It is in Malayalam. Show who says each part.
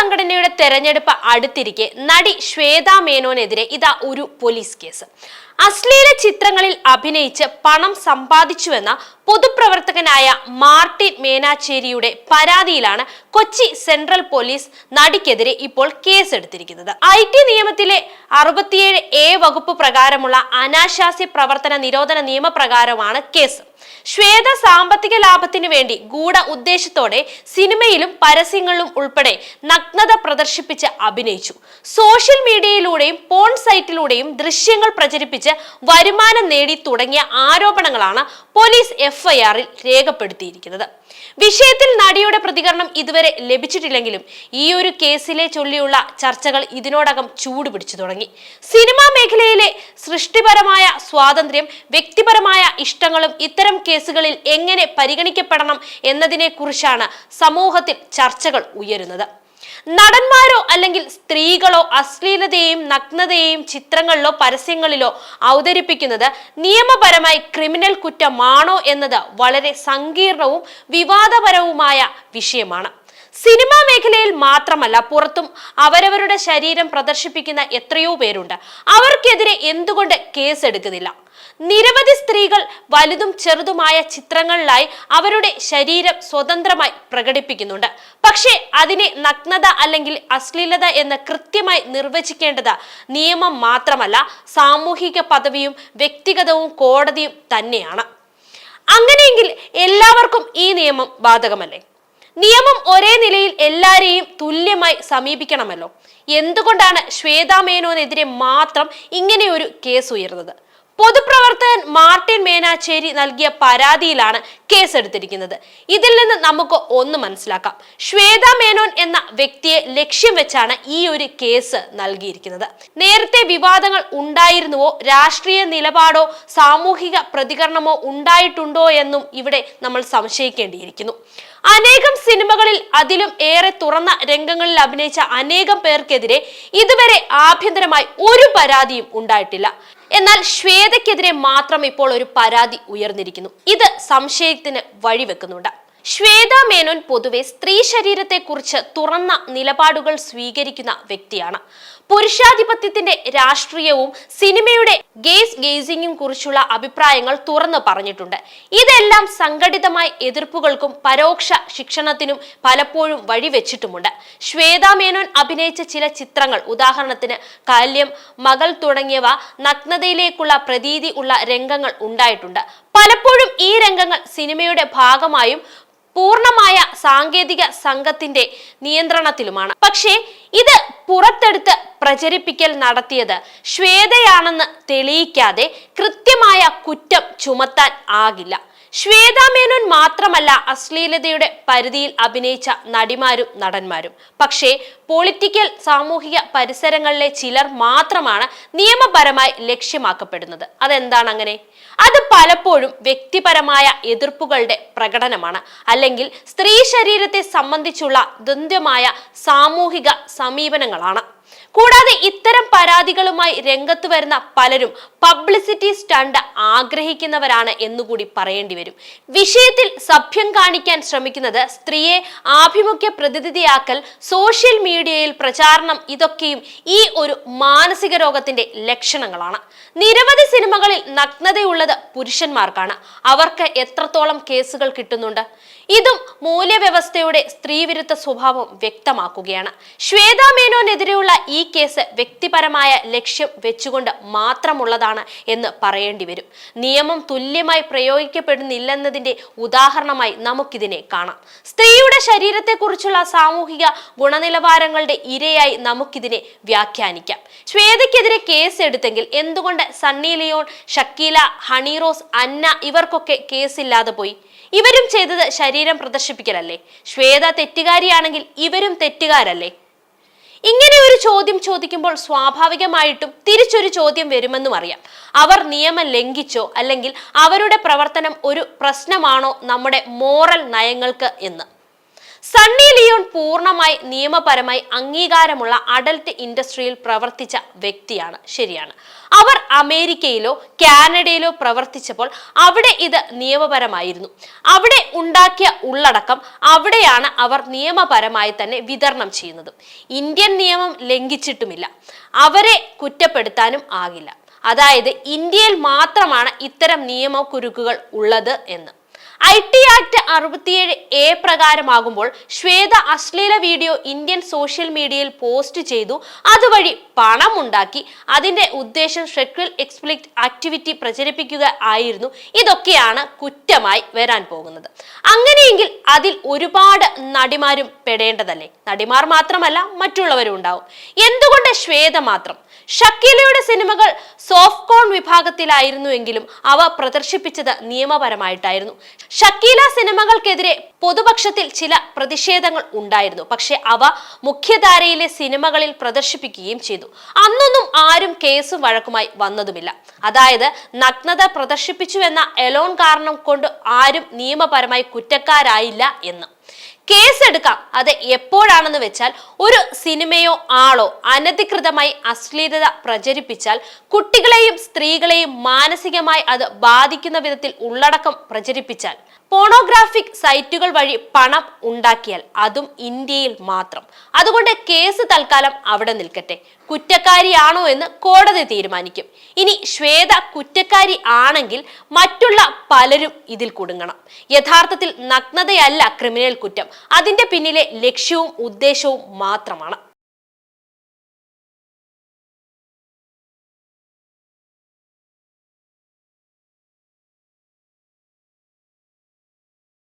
Speaker 1: സംഘടന സംഘടനയുടെ തെരഞ്ഞെടുപ്പ് അടുത്തിരിക്കെ നടി ശ്വേതാ മേനോനെതിരെ ഇതാ ഒരു പോലീസ് കേസ്. അശ്ലീല ചിത്രങ്ങളിൽ അഭിനയിച്ച് പണം സമ്പാദിച്ചുവെന്ന പൊതുപ്രവർത്തകനായ മാർട്ടിൻ മേനാച്ചേരിയുടെ പരാതിയിലാണ് കൊച്ചി സെൻട്രൽ പോലീസ് നടിക്കെതിരെ ഇപ്പോൾ കേസെടുത്തിരിക്കുന്നത്. ഐ ടി നിയമത്തിലെ അറുപത്തിയേഴ് എ വകുപ്പ് പ്രകാരമുള്ള അനാശാസ്യ പ്രവർത്തന നിരോധന നിയമപ്രകാരമാണ് കേസ്. ശ്വേത സാമ്പത്തിക ലാഭത്തിനു വേണ്ടി ഗൂഢ ഉദ്ദേശത്തോടെ സിനിമയിലും പരസ്യങ്ങളിലും ഉൾപ്പെടെ നഗ്നത പ്രദർശിപ്പിച്ച് അഭിനയിച്ചു. സോഷ്യൽ മീഡിയയിലൂടെയും പോൺ സൈറ്റിലൂടെയും ദൃശ്യങ്ങൾ പ്രചരിപ്പിച്ച് വരുമാനം നേടി തുടങ്ങിയ ആരോപണങ്ങളാണ് പോലീസ് എഫ്ഐആറിൽ രേഖപ്പെടുത്തിയിരിക്കുന്നത്. വിഷയത്തിൽ നടിയുടെ പ്രതികരണം ഇതുവരെ ലഭിച്ചിട്ടില്ലെങ്കിലും ഈ ഒരു കേസിലെ ചൊല്ലിയുള്ള ചർച്ചകൾ ഇതിനോടകം ചൂടുപിടിച്ചു തുടങ്ങി. സിനിമാ മേഖലയിലെ സൃഷ്ടിപരമായ സ്വാതന്ത്ര്യം വ്യക്തിപരമായ ഇഷ്ടങ്ങളും ഇത്തരം കേസുകളിൽ എങ്ങനെ പരിഗണിക്കപ്പെടണം എന്നതിനെക്കുറിച്ചാണ് സമൂഹത്തിൽ ചർച്ചകൾ ഉയരുന്നത്. നടന്മാരോ അല്ലെങ്കിൽ സ്ത്രീകളോ അശ്ലീലതയെയും നഗ്നതയെയും ചിത്രങ്ങളിലോ പരസ്യങ്ങളിലോ അവതരിപ്പിക്കുന്നത് നിയമപരമായി ക്രിമിനൽ കുറ്റമാണോ എന്നത് വളരെ സങ്കീർണവും വിവാദപരവുമായ വിഷയമാണ്. സിനിമാ മേഖലയിൽ മാത്രമല്ല പുറത്തും അവരവരുടെ ശരീരം പ്രദർശിപ്പിക്കുന്ന എത്രയോ പേരുണ്ട്. അവർക്കെതിരെ എന്തുകൊണ്ട് കേസെടുക്കുന്നില്ല? നിരവധി സ്ത്രീകൾ വലുതും ചെറുതുമായ ചിത്രങ്ങളിലായി അവരുടെ ശരീരം സ്വതന്ത്രമായി പ്രകടിപ്പിക്കുന്നുണ്ട്. പക്ഷേ അതിനെ നഗ്നത അല്ലെങ്കിൽ അശ്ലീലത എന്ന് കൃത്യമായി നിർവചിക്കേണ്ടത് നിയമം മാത്രമല്ല സാമൂഹിക പദവിയും വ്യക്തിഗതവും കോടതിയും തന്നെയാണ്. അങ്ങനെയെങ്കിൽ എല്ലാവർക്കും ഈ നിയമം ബാധകമല്ലേ? നിയമം ഒരേ നിലയിൽ എല്ലാരെയും തുല്യമായി സമീപിക്കണമല്ലോ. എന്തുകൊണ്ടാണ് ശ്വേതാ മേനോനെതിരെ മാത്രം ഇങ്ങനെ ഒരു കേസ് ഉയർന്നത്? പൊതുപ്രവർത്തകൻ മാർട്ടിൻ മേനാച്ചേരി നൽകിയ പരാതിയിലാണ് കേസെടുത്തിരിക്കുന്നത്. ഇതിൽ നിന്ന് നമുക്ക് ഒന്ന് മനസ്സിലാക്കാം. ശ്വേത മേനോൻ എന്ന വ്യക്തിയെ ലക്ഷ്യം വെച്ചാണ് ഈ ഒരു കേസ് നൽകിയിരിക്കുന്നത്. നേരത്തെ വിവാദങ്ങൾ ഉണ്ടായിരുന്നുവോ? രാഷ്ട്രീയ നിലപാടോ സാമൂഹിക പ്രതികരണമോ ഉണ്ടായിട്ടുണ്ടോ എന്നും ഇവിടെ നമ്മൾ സംശയിക്കേണ്ടിയിരിക്കുന്നു. അനേകം സിനിമകളിൽ അതിലും ഏറെ തുറന്ന രംഗങ്ങളിൽ അഭിനയിച്ച അനേകം പേർക്കെതിരെ ഇതുവരെ ആഭ്യന്തരമായി ഒരു പരാതിയും ഉണ്ടായിട്ടില്ല. എന്നാൽ ശ്വേതയ്ക്കെതിരെ മാത്രം ഇപ്പോൾ ഒരു പരാതി ഉയർന്നിരിക്കുന്നു. ഇത് സംശയത്തിന് വഴിവെക്കുന്നുണ്ട്. ശ്വേത മേനോൻ പൊതുവെ സ്ത്രീ ശരീരത്തെക്കുറിച്ച് തുറന്ന നിലപാടുകൾ സ്വീകരിക്കുന്ന വ്യക്തിയാണ്. പുരുഷാധിപത്യത്തിന്റെ രാഷ്ട്രീയവും സിനിമയുടെ ഗേസ് ഗേസിംഗും കുറിച്ചുള്ള അഭിപ്രായങ്ങൾ തുറന്നു പറഞ്ഞിട്ടുണ്ട്. ഇതെല്ലാം സംഘടിതമായ എതിർപ്പുകൾക്കും പരോക്ഷ ശിക്ഷണത്തിനും പലപ്പോഴും വഴിവെച്ചിട്ടുമുണ്ട്. ശ്വേത മേനോൻ അഭിനയിച്ച ചില ചിത്രങ്ങൾ ഉദാഹരണത്തിന് കല്യം മകൾ തുടങ്ങിയവ നഗ്നതയിലേക്കുള്ള പ്രതീതി ഉള്ള രംഗങ്ങൾ ഉണ്ടായിട്ടുണ്ട്. പലപ്പോഴും ഈ രംഗങ്ങൾ സിനിമയുടെ ഭാഗമായും പൂർണമായ സാങ്കേതിക സംഘത്തിന്റെ നിയന്ത്രണത്തിലുമാണ്. പക്ഷേ ഇത് പുറത്തെടുത്ത് പ്രചരിപ്പിക്കൽ നടത്തിയത് ശ്വേതയാണെന്ന് തെളിയിക്കാതെ കൃത്യമായ കുറ്റം ചുമത്താൻ ആകില്ല. ശ്വേതാ മേനോൻ മാത്രമല്ല അശ്ലീലതയുടെ പരിധിയിൽ അഭിനയിച്ച നടിമാരും നടന്മാരും. പക്ഷേ പൊളിറ്റിക്കൽ സാമൂഹിക പരിസരങ്ങളിലെ ചിലർ മാത്രമാണ് നിയമപരമായി ലക്ഷ്യമാക്കപ്പെടുന്നത്. അതെന്താണ് അങ്ങനെ? അത് പലപ്പോഴും വ്യക്തിപരമായ എതിർപ്പുകളുടെ പ്രകടനമാണ്. അല്ലെങ്കിൽ സ്ത്രീ ശരീരത്തെ സംബന്ധിച്ചുള്ള ദ്വന്ദ്മായ സാമൂഹിക സമീപനങ്ങളാണ്. കൂടാതെ ഇത്തരം പരാതികളുമായി രംഗത്ത് വരുന്ന പലരും പബ്ലിസിറ്റി സ്റ്റണ്ട് ആഗ്രഹിക്കുന്നവരാണ് എന്നുകൂടി പറയേണ്ടി വരും. വിഷയത്തിൽ സഭ്യം കാണിക്കാൻ ശ്രമിക്കുന്നത് സ്ത്രീയെ ആഭിമുഖ്യ പ്രതിനിധിയാക്കൽ സോഷ്യൽ മീഡിയയിൽ പ്രചാരണം ഇതൊക്കെയും ഈ ഒരു മാനസിക രോഗത്തിന്റെ ലക്ഷണങ്ങളാണ്. നിരവധി സിനിമകളിൽ നഗ്നതയുള്ളത് പുരുഷന്മാർക്കാണ്. അവർക്ക് എത്രത്തോളം കേസുകൾ കിട്ടുന്നുണ്ട്? ഇതും മൂല്യവ്യവസ്ഥയുടെ സ്ത്രീവിരുദ്ധ സ്വഭാവം വ്യക്തമാക്കുകയാണ്. ശ്വേതാ മേനോനെതിരെയുള്ള ഈ കേസ് വ്യക്തിപരമായ ലക്ഷ്യം വെച്ചുകൊണ്ട് മാത്രമുള്ളതാണ് എന്ന് പറയേണ്ടി വരും. നിയമം തുല്യമായി പ്രയോഗിക്കപ്പെടുന്നില്ലെന്നതിന്റെ ഉദാഹരണമായി നമുക്കിതിനെ കാണാം. സ്ത്രീയുടെ ശരീരത്തെക്കുറിച്ചുള്ള സാമൂഹിക ഗുണനിലവാരങ്ങളുടെ ഇരയായി നമുക്കിതിനെ വ്യാഖ്യാനിക്കാം. ശ്വേതയ്ക്കെതിരെ കേസ് എടുത്തെങ്കിൽ എന്തുകൊണ്ട് സണ്ണി ലിയോൺ ഷക്കീല ഹണിറോസ് അന്ന ഇവർക്കൊക്കെ കേസില്ലാതെ പോയി? ഇവരും ചെയ്തത് ശരീരം പ്രദർശിപ്പിക്കലല്ലേ? ശ്വേത തെറ്റുകാരിയാണെങ്കിൽ ഇവരും തെറ്റുകാരല്ലേ? ഇങ്ങനെ ഒരു ചോദ്യം ചോദിക്കുമ്പോൾ സ്വാഭാവികമായിട്ടും തിരിച്ചൊരു ചോദ്യം വരുമെന്നും അറിയാം. അവർ നിയമം ലംഘിച്ചോ അല്ലെങ്കിൽ അവരുടെ പ്രവർത്തനം ഒരു പ്രശ്നമാണോ നമ്മുടെ മോറൽ നയങ്ങൾക്ക് എന്ന്. സണ്ണി ലിയോൺ പൂർണമായി നിയമപരമായി അംഗീകാരമുള്ള അഡൽട്ട് ഇൻഡസ്ട്രിയിൽ പ്രവർത്തിച്ച വ്യക്തിയാണ്. ശരിയാണ്. അവർ അമേരിക്കയിലോ കാനഡയിലോ പ്രവർത്തിച്ചപ്പോൾ അവിടെ ഇത് നിയമപരമായിരുന്നു. അവിടെ ഉണ്ടാക്കിയ ഉള്ളടക്കം അവിടെയാണ് അവർ നിയമപരമായി തന്നെ വിതരണം ചെയ്യുന്നത്. ഇന്ത്യൻ നിയമം ലംഘിച്ചിട്ടുമില്ല. അവരെ കുറ്റപ്പെടുത്താനും ആകില്ല. അതായത് ഇന്ത്യയിൽ മാത്രമാണ് ഇത്തരം നിയമക്കുരുക്കുകൾ ഉള്ളത് എന്ന്. ഐ ടി ആക്ട് അറുപത്തിയേഴ് എ പ്രകാരമാകുമ്പോൾ ശ്വേത അശ്ലീല വീഡിയോ ഇന്ത്യൻ സോഷ്യൽ മീഡിയയിൽ പോസ്റ്റ് ചെയ്തു. അതുവഴി പണം ഉണ്ടാക്കി. അതിന്റെ ഉദ്ദേശം സെക്വൽ എക്സ്പ്ലിക്ട് ആക്ടിവിറ്റി പ്രചരിപ്പിക്കുക ആയിരുന്നു. ഇതൊക്കെയാണ് കുറ്റമായി വരാൻ പോകുന്നത്. അങ്ങനെയെങ്കിൽ അതിൽ ഒരുപാട് നടിമാരും പെടേണ്ടതല്ലേ? നടിമാർ മാത്രമല്ല മറ്റുള്ളവരും ഉണ്ടാവും. എന്തുകൊണ്ട് ശ്വേത മാത്രം? ഷക്കീലയുടെ സിനിമകൾ സോഫ്റ്റ് കോൺ വിഭാഗത്തിലായിരുന്നുവെങ്കിലും അവ പ്രദർശിപ്പിച്ചത് നിയമപരമായിട്ടായിരുന്നു. ഷക്കീല സിനിമകൾക്കെതിരെ പൊതുപക്ഷത്തിൽ ചില പ്രതിഷേധങ്ങൾ ഉണ്ടായിരുന്നു. പക്ഷെ അവ മുഖ്യധാരയിലെ സിനിമകളിൽ പ്രദർശിപ്പിക്കുകയും ചെയ്തു. അന്നൊന്നും ആരും കേസും വഴക്കുമായി വന്നതുമില്ല. അതായത് നഗ്നത പ്രദർശിപ്പിച്ചുവെന്ന എലോൺ കാരണം കൊണ്ട് ആരും നിയമപരമായി കുറ്റക്കാരായില്ല എന്ന്. കേസെടുക്കാം. അത് എപ്പോഴാണെന്ന് വെച്ചാൽ ഒരു സിനിമയോ ആളോ അനധികൃതമായി അശ്ലീലത പ്രചരിപ്പിച്ചാൽ കുട്ടികളെയും സ്ത്രീകളെയും മാനസികമായി അത് ബാധിക്കുന്ന വിധത്തിൽ ഉള്ളടക്കം പ്രചരിപ്പിച്ചാൽ. പോണോഗ്രാഫിക് സൈറ്റുകൾ വഴി പണം ഉണ്ടാക്കിയാൽ അതും ഇന്ത്യയിൽ മാത്രം. അതുകൊണ്ട് കേസ് തൽക്കാലം അവിടെ നിൽക്കട്ടെ. കുറ്റക്കാരിയാണോ എന്ന് കോടതി തീരുമാനിക്കും. ഇനി ശ്വേത കുറ്റക്കാരി ആണെങ്കിൽ മറ്റുള്ള പലരും ഇതിൽ കുടുങ്ങണം. യഥാർത്ഥത്തിൽ നഗ്നതയല്ല ക്രിമിനൽ കുറ്റം. അതിന്റെ പിന്നിലെ ലക്ഷ്യവും ഉദ്ദേശവും മാത്രമാണ്.